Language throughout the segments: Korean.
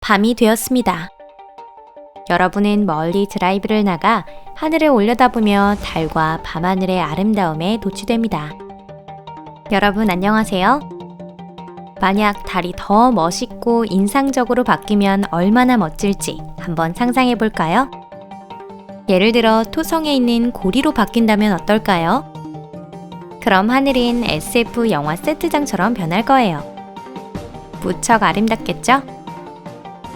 밤이 되었습니다. 여러분은 멀리 드라이브를 나가 하늘을 올려다보며 달과 밤하늘의 아름다움에 도취됩니다. 여러분 안녕하세요. 만약 달이 더 멋있고 인상적으로 바뀌면 얼마나 멋질지 한번 상상해 볼까요? 예를 들어 토성에 있는 고리로 바뀐다면 어떨까요? 그럼 하늘은 SF 영화 세트장처럼 변할 거예요. 무척 아름답겠죠?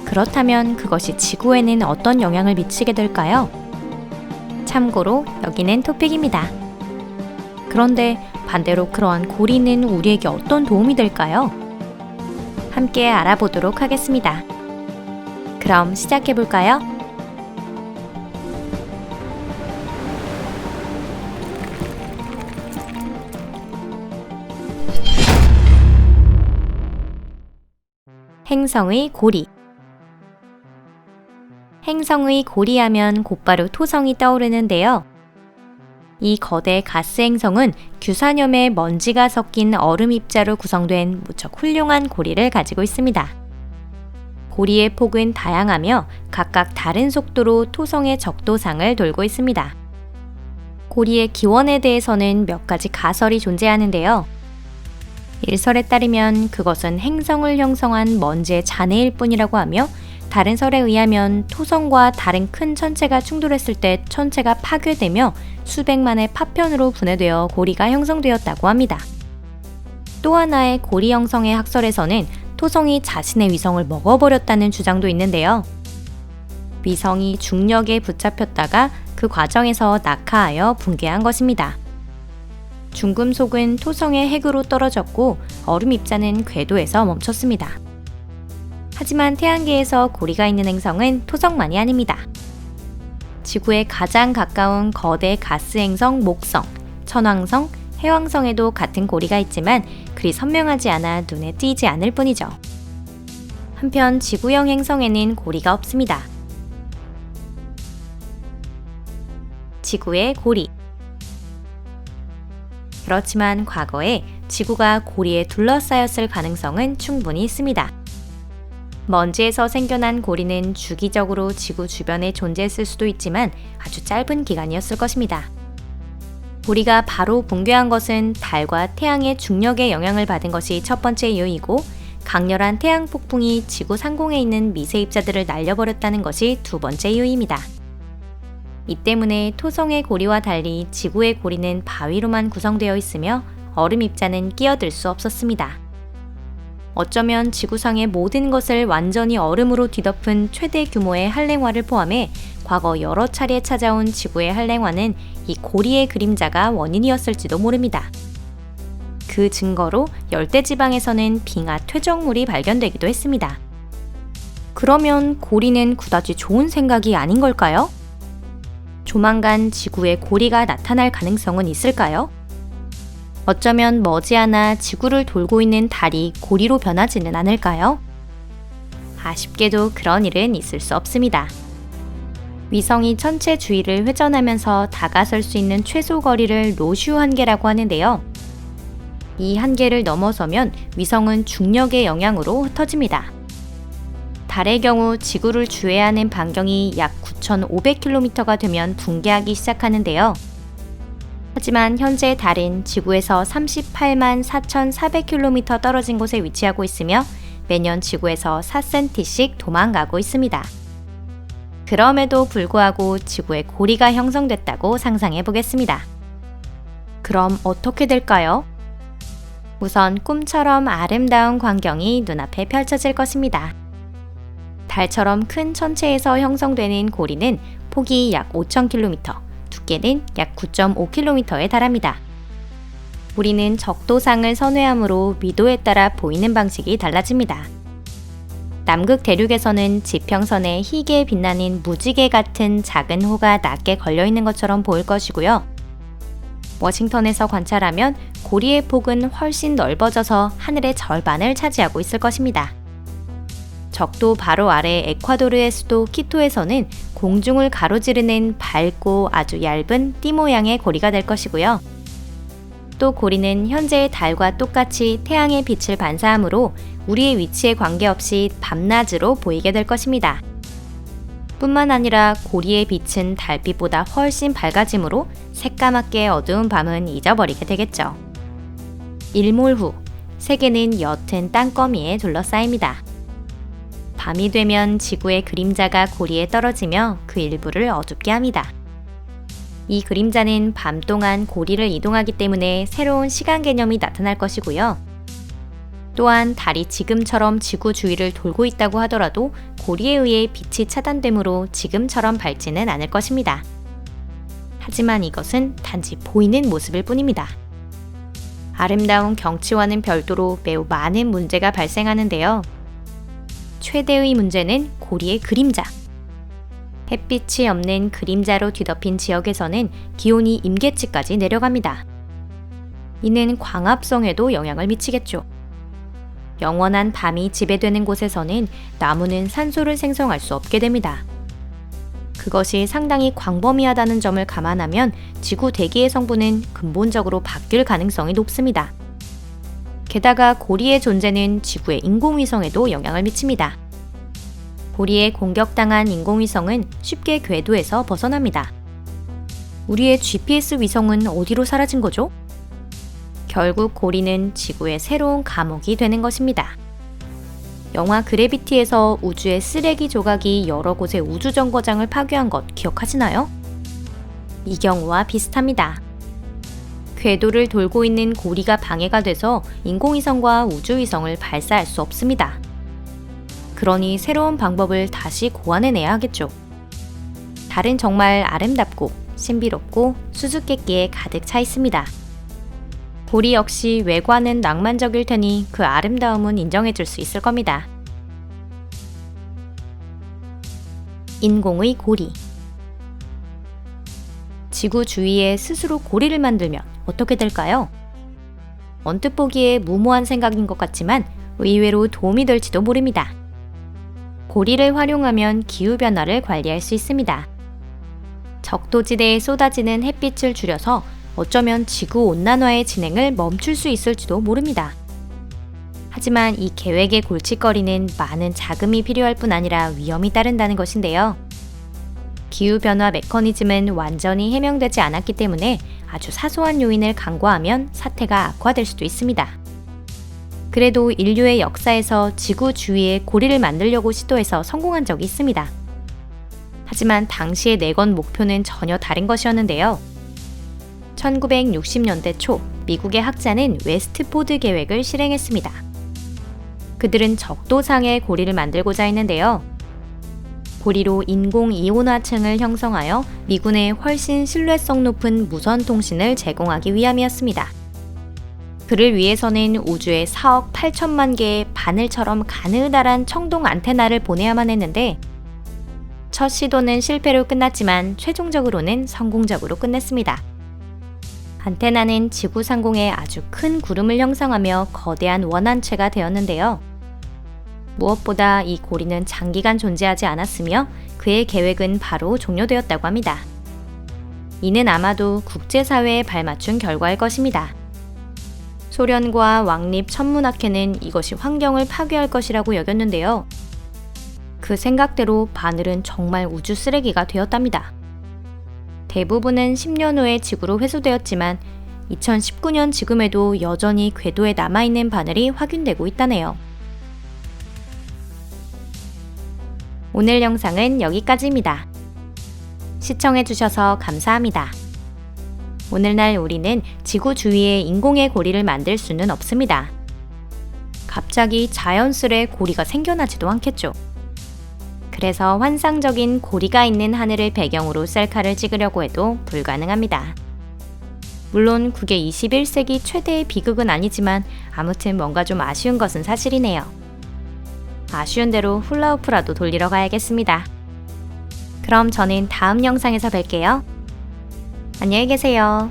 그렇다면 그것이 지구에는 어떤 영향을 미치게 될까요? 참고로 여기는 토픽입니다. 그런데 반대로 그러한 고리는 우리에게 어떤 도움이 될까요? 함께 알아보도록 하겠습니다. 그럼 시작해 볼까요? 행성의 고리 행성의 고리하면 곧바로 토성이 떠오르는데요. 이 거대 가스 행성은 규산염에 먼지가 섞인 얼음 입자로 구성된 무척 훌륭한 고리를 가지고 있습니다. 고리의 폭은 다양하며 각각 다른 속도로 토성의 적도상을 돌고 있습니다. 고리의 기원에 대해서는 몇 가지 가설이 존재하는데요. 일설에 따르면 그것은 행성을 형성한 먼지의 잔해일 뿐이라고 하며 다른 설에 의하면 토성과 다른 큰 천체가 충돌했을 때 천체가 파괴되며 수백만의 파편으로 분해되어 고리가 형성되었다고 합니다. 또 하나의 고리 형성의 학설에서는 토성이 자신의 위성을 먹어버렸다는 주장도 있는데요. 위성이 중력에 붙잡혔다가 그 과정에서 낙하하여 붕괴한 것입니다. 중금속은 토성의 핵으로 떨어졌고 얼음 입자는 궤도에서 멈췄습니다. 하지만 태양계에서 고리가 있는 행성은 토성만이 아닙니다. 지구에 가장 가까운 거대 가스 행성 목성, 천왕성, 해왕성에도 같은 고리가 있지만 그리 선명하지 않아 눈에 띄지 않을 뿐이죠. 한편 지구형 행성에는 고리가 없습니다. 지구의 고리. 그렇지만 과거에 지구가 고리에 둘러싸였을 가능성은 충분히 있습니다. 먼지에서 생겨난 고리는 주기적으로 지구 주변에 존재했을 수도 있지만 아주 짧은 기간이었을 것입니다. 고리가 바로 붕괴한 것은 달과 태양의 중력에 영향을 받은 것이 첫 번째 이유이고 강렬한 태양 폭풍이 지구 상공에 있는 미세 입자들을 날려버렸다는 것이 두 번째 이유입니다. 이 때문에 토성의 고리와 달리 지구의 고리는 바위로만 구성되어 있으며 얼음 입자는 끼어들 수 없었습니다. 어쩌면 지구상의 모든 것을 완전히 얼음으로 뒤덮은 최대 규모의 한랭화를 포함해 과거 여러 차례 찾아온 지구의 한랭화는 이 고리의 그림자가 원인이었을지도 모릅니다. 그 증거로 열대지방에서는 빙하 퇴적물이 발견되기도 했습니다. 그러면 고리는 그다지 좋은 생각이 아닌 걸까요? 조만간 지구에 고리가 나타날 가능성은 있을까요? 어쩌면 머지않아 지구를 돌고 있는 달이 고리로 변하지는 않을까요? 아쉽게도 그런 일은 있을 수 없습니다. 위성이 천체 주위를 회전하면서 다가설 수 있는 최소 거리를 로슈 한계라고 하는데요. 이 한계를 넘어서면 위성은 중력의 영향으로 흩어집니다. 달의 경우 지구를 주회하는 반경이 약 9,500km가 되면 붕괴하기 시작하는데요. 하지만 현재 달은 지구에서 38만 4,400km 떨어진 곳에 위치하고 있으며 매년 지구에서 4cm씩 도망가고 있습니다. 그럼에도 불구하고 지구에 고리가 형성됐다고 상상해 보겠습니다. 그럼 어떻게 될까요? 우선 꿈처럼 아름다운 광경이 눈앞에 펼쳐질 것입니다. 달처럼 큰 천체에서 형성되는 고리는 폭이 약 5,000km, 두께는 약 9.5km에 달합니다. 우리는 적도상을 선회하므로 미도에 따라 보이는 방식이 달라집니다. 남극 대륙에서는 지평선에 희게 빛나는 무지개 같은 작은 호가 낮게 걸려 있는 것처럼 보일 것이고요. 워싱턴에서 관찰하면 고리의 폭은 훨씬 넓어져서 하늘의 절반을 차지하고 있을 것입니다. 적도 바로 아래 에콰도르의 수도 키토에서는 공중을 가로지르는 밝고 아주 얇은 띠 모양의 고리가 될 것이고요. 또 고리는 현재의 달과 똑같이 태양의 빛을 반사하므로 우리의 위치에 관계없이 밤낮으로 보이게 될 것입니다. 뿐만 아니라 고리의 빛은 달빛보다 훨씬 밝아지므로 새까맣게 어두운 밤은 잊어버리게 되겠죠. 일몰 후 세계는 옅은 땅거미에 둘러싸입니다. 밤이 되면 지구의 그림자가 고리에 떨어지며 그 일부를 어둡게 합니다. 이 그림자는 밤 동안 고리를 이동하기 때문에 새로운 시간 개념이 나타날 것이고요. 또한 달이 지금처럼 지구 주위를 돌고 있다고 하더라도 고리에 의해 빛이 차단되므로 지금처럼 밝지는 않을 것입니다. 하지만 이것은 단지 보이는 모습일 뿐입니다. 아름다운 경치와는 별도로 매우 많은 문제가 발생하는데요. 최대의 문제는 고리의 그림자. 햇빛이 없는 그림자로 뒤덮인 지역에서는 기온이 임계치까지 내려갑니다. 이는 광합성에도 영향을 미치겠죠. 영원한 밤이 지배되는 곳에서는 나무는 산소를 생성할 수 없게 됩니다. 그것이 상당히 광범위하다는 점을 감안하면 지구 대기의 성분은 근본적으로 바뀔 가능성이 높습니다. 게다가 고리의 존재는 지구의 인공위성에도 영향을 미칩니다. 고리에 공격당한 인공위성은 쉽게 궤도에서 벗어납니다. 우리의 GPS 위성은 어디로 사라진 거죠? 결국 고리는 지구의 새로운 감옥이 되는 것입니다. 영화 그래비티에서 우주의 쓰레기 조각이 여러 곳의 우주 정거장을 파괴한 것 기억하시나요? 이 경우와 비슷합니다. 궤도를 돌고 있는 고리가 방해가 돼서 인공위성과 우주위성을 발사할 수 없습니다. 그러니 새로운 방법을 다시 고안해내야 하겠죠. 달은 정말 아름답고 신비롭고 수수께끼에 가득 차 있습니다. 고리 역시 외관은 낭만적일 테니 그 아름다움은 인정해 줄 수 있을 겁니다. 인공의 고리 지구 주위에 스스로 고리를 만들면 어떻게 될까요? 언뜻 보기에 무모한 생각인 것 같지만 의외로 도움이 될지도 모릅니다. 고리를 활용하면 기후변화를 관리할 수 있습니다. 적도지대에 쏟아지는 햇빛을 줄여서 어쩌면 지구 온난화의 진행을 멈출 수 있을지도 모릅니다. 하지만 이 계획의 골칫거리는 많은 자금이 필요할 뿐 아니라 위험이 따른다는 것인데요. 기후변화 메커니즘은 완전히 해명되지 않았기 때문에 아주 사소한 요인을 간과하면 사태가 악화될 수도 있습니다. 그래도 인류의 역사에서 지구 주위에 고리를 만들려고 시도해서 성공한 적이 있습니다. 하지만 당시의 내건 목표는 전혀 다른 것이었는데요. 1960년대 초 미국의 학자는 웨스트포드 계획을 실행했습니다. 그들은 적도상의 고리를 만들고자 했는데요. 고리로 인공 이온화층을 형성하여 미군에 훨씬 신뢰성 높은 무선 통신을 제공하기 위함이었습니다. 그를 위해서는 우주에 4억 8천만 개의 바늘처럼 가느다란 청동 안테나를 보내야만 했는데 첫 시도는 실패로 끝났지만 최종적으로는 성공적으로 끝냈습니다. 안테나는 지구 상공에 아주 큰 구름을 형성하며 거대한 원안체가 되었는데요. 무엇보다 이 고리는 장기간 존재하지 않았으며 그의 계획은 바로 종료되었다고 합니다. 이는 아마도 국제사회에 발맞춘 결과일 것입니다. 소련과 왕립 천문학회는 이것이 환경을 파괴할 것이라고 여겼는데요. 그 생각대로 바늘은 정말 우주 쓰레기가 되었답니다. 대부분은 10년 후에 지구로 회수되었지만 2019년 지금에도 여전히 궤도에 남아있는 바늘이 확인되고 있다네요. 오늘 영상은 여기까지입니다. 시청해주셔서 감사합니다. 오늘날 우리는 지구 주위에 인공의 고리를 만들 수는 없습니다. 갑자기 자연스레 고리가 생겨나지도 않겠죠. 그래서 환상적인 고리가 있는 하늘을 배경으로 셀카를 찍으려고 해도 불가능합니다. 물론 그게 21세기 최대의 비극은 아니지만 아무튼 뭔가 좀 아쉬운 것은 사실이네요. 아쉬운 대로 훌라후프라도 돌리러 가야겠습니다. 그럼 저는 다음 영상에서 뵐게요. 안녕히 계세요.